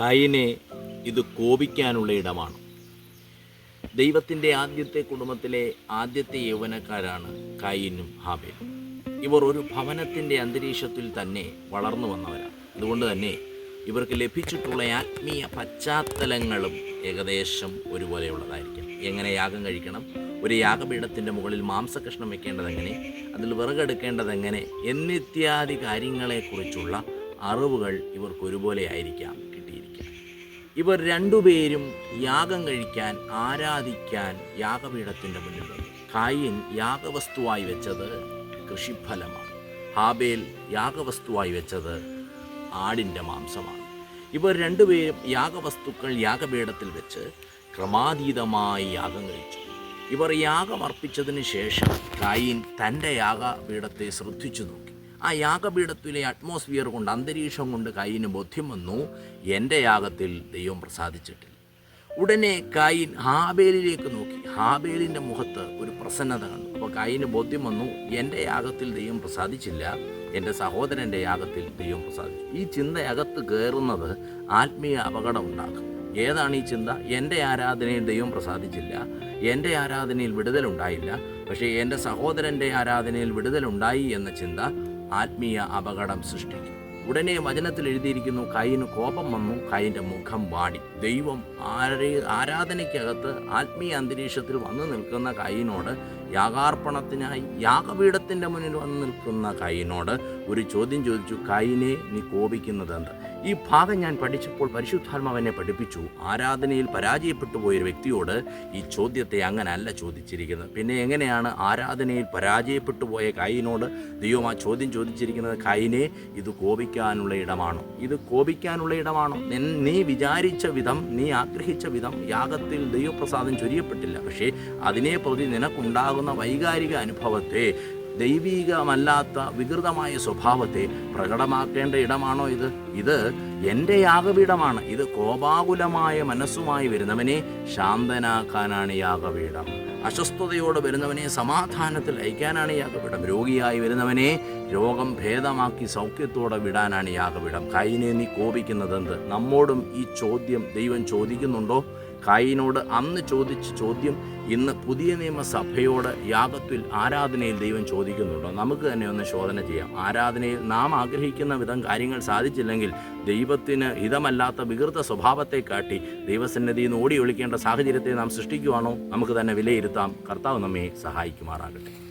കായിനെ ഇത് കോപിക്കാനുള്ള ഇടമാണ്. ദൈവത്തിന്റെ ആദ്യത്തെ കുടുംബത്തിലെ ആദ്യത്തെ യൗവനക്കാരാണ് കായിനും ഹാബേലും. ഇവർ ഒരു ഭവനത്തിന്റെ അന്തരീക്ഷത്തിൽ തന്നെ വളർന്നു വന്നവരാണ്. അതുകൊണ്ട് തന്നെ ഇവർക്ക് ലഭിച്ചിട്ടുള്ള ആത്മീയ പശ്ചാത്തലങ്ങളും ഏകദേശം ഒരുപോലെയുള്ളതായിരിക്കും. എങ്ങനെ യാഗം കഴിക്കണം? ഒരു യാഗപീഠത്തിന്റെ മുകളിൽ മാംസകഷ്ണം വെക്കേണ്ടതെങ്ങനെ? അതിൽ വിറകെടുക്കേണ്ടതെങ്ങനെ? എന്നിത്യാദി കാര്യങ്ങളെക്കുറിച്ചുള്ള അറിവുകൾ ഇവർക്ക് ഒരുപോലെ ആയിരിക്കാം ഇവർ രണ്ടുപേരും യാഗം കഴിക്കാൻ ആരാധിക്കാൻ യാഗപീഠത്തിന്റെ മുന്നിൽ വന്നു. കായിൻ യാഗവസ്തുവായി വെച്ചത് കൃഷിഫലമാണ്. ഹാബേൽ യാഗവസ്തുവായി വെച്ചത് ആടിന്റെ മാംസമാണ്. ഇവർ രണ്ടുപേരും യാഗവസ്തുക്കൾ യാഗപീഠത്തിൽ വെച്ച് ക്രമാതീതമായി യാഗം കഴിച്ചു. ഇവർ യാഗം അർപ്പിച്ചതിന് ശേഷം കായിൻ തന്റെ യാഗപീഠത്തെ ശ്രദ്ധിച്ചു നോക്കി. ആ യാഗപീഠത്തിലെ അറ്റ്മോസ്ഫിയർ കൊണ്ട് അന്തരീക്ഷം കൊണ്ട് കായിന് ബോധ്യം വന്നു. എന്റെ യാഗത്തിൽ ദൈവം പ്രസാദിച്ചിട്ടില്ല. ഉടനെ കായിൻ ഹാബേലിലേക്ക് നോക്കി. ഹാബേലിന്റെ മുഖത്ത് ഒരു പ്രസന്നത കണ്ടു. അപ്പോൾ കായിന് ബോധ്യം വന്നു എന്റെ യാഗത്തിൽ ദൈവം പ്രസാദിച്ചില്ല. എന്റെ സഹോദരന്റെ യാഗത്തിൽ ദൈവം പ്രസാദിച്ചു. ഈ ചിന്ത അകത്ത് കയറുന്നത് ആത്മീയ അപകടം ഉണ്ടാക്കും. ഏതാണ് ഈ ചിന്ത? എന്റെ ആരാധനയിൽ ദൈവം പ്രസാദിച്ചില്ല. എന്റെ ആരാധനയിൽ വിടുതലുണ്ടായില്ല പക്ഷേ എന്റെ സഹോദരന്റെ ആരാധനയിൽ വിടുതലുണ്ടായി എന്ന ചിന്ത ആത്മീയ അപകടം സൃഷ്ടിക്കും. ഉടനെ വചനത്തിൽ എഴുതിയിരിക്കുന്നു കൈന് കോപം വന്നു കൈന്റെ മുഖം വാടി. ദൈവം ആരെ ആരാധനയ്ക്കകത്ത് ആത്മീയ അന്തരീക്ഷത്തിൽ വന്നു നിൽക്കുന്ന കൈനോട് യാഗാർപ്പണത്തിനായി യാഗപീഠത്തിന്റെ മുന്നിൽ വന്നു നിൽക്കുന്ന കൈനോട് ഒരു ചോദ്യം ചോദിച്ചു കൈനെ നീ കോപിക്കുന്നത് ഈ ഭാഗം ഞാൻ പഠിച്ചപ്പോൾ പരിശുദ്ധാത്മാവനെ പഠിപ്പിച്ചു. ആരാധനയിൽ പരാജയപ്പെട്ടു പോയൊരു വ്യക്തിയോട് ഈ ചോദ്യത്തെ അങ്ങനല്ല ചോദിച്ചിരിക്കുന്നത്. പിന്നെ എങ്ങനെയാണ് ആരാധനയിൽ പരാജയപ്പെട്ടു പോയ കായിനോട് ദൈവം ആ ചോദ്യം ചോദിച്ചിരിക്കുന്നത്? കായിനെ ഇത് കോപിക്കാനുള്ള ഇടമാണോ? ഇത് കോപിക്കാനുള്ള ഇടമാണോ? നീ വിചാരിച്ച വിധം നീ ആഗ്രഹിച്ച വിധം യാഗത്തിൽ ദൈവപ്രസാദം ചൊരിയപ്പെട്ടില്ല. പക്ഷേ അതിനെ പ്രതി നിനക്കുണ്ടാകുന്ന വൈകാരിക അനുഭവത്തെ ദൈവീകമല്ലാത്ത വികൃതമായ സ്വഭാവത്തെ പ്രകടമാക്കേണ്ട ഇടമാണോ ഇത്? ഇത് എന്റെ യാഗപീഠമാണ്. ഇത് കോപാകുലമായ മനസ്സുമായി വരുന്നവനെ ശാന്തനാക്കാനാണ് യാഗപീഠം. അസ്വസ്ഥതയോടെ വരുന്നവനെ സമാധാനത്തിൽ അയക്കാനാണ് യാഗപീഠം. രോഗിയായി വരുന്നവനെ രോഗം ഭേദമാക്കി സൗഖ്യത്തോടെ വിടാനാണ് യാഗപീഠം. കൈനെ നീ കോപിക്കുന്നത് എന്ത്? നമ്മോടും ഈ ചോദ്യം ദൈവം ചോദിക്കുന്നുണ്ടോ? കായിനോട് അന്ന് ചോദിച്ച ചോദ്യം ഇന്ന് പുതിയ നിയമസഭയോട് യാഗത്തിൽ ആരാധനയിൽ ദൈവം ചോദിക്കുന്നുണ്ടോ? നമുക്ക് തന്നെ ഒന്ന് ശോധന ചെയ്യാം. ആരാധനയിൽ നാം ആഗ്രഹിക്കുന്ന വിധം കാര്യങ്ങൾ സാധിച്ചില്ലെങ്കിൽ ദൈവത്തിന് ഹിതമല്ലാത്ത വികൃത സ്വഭാവത്തെ കാട്ടി ദൈവസന്നിധിയിൽ നിന്ന് ഓടി ഒളിക്കേണ്ട സാഹചര്യത്തെ നാം സൃഷ്ടിക്കുവാണോ? നമുക്ക് തന്നെ വിലയിരുത്താം. കർത്താവ് നമ്മെ സഹായിക്കുമാറാകട്ടെ.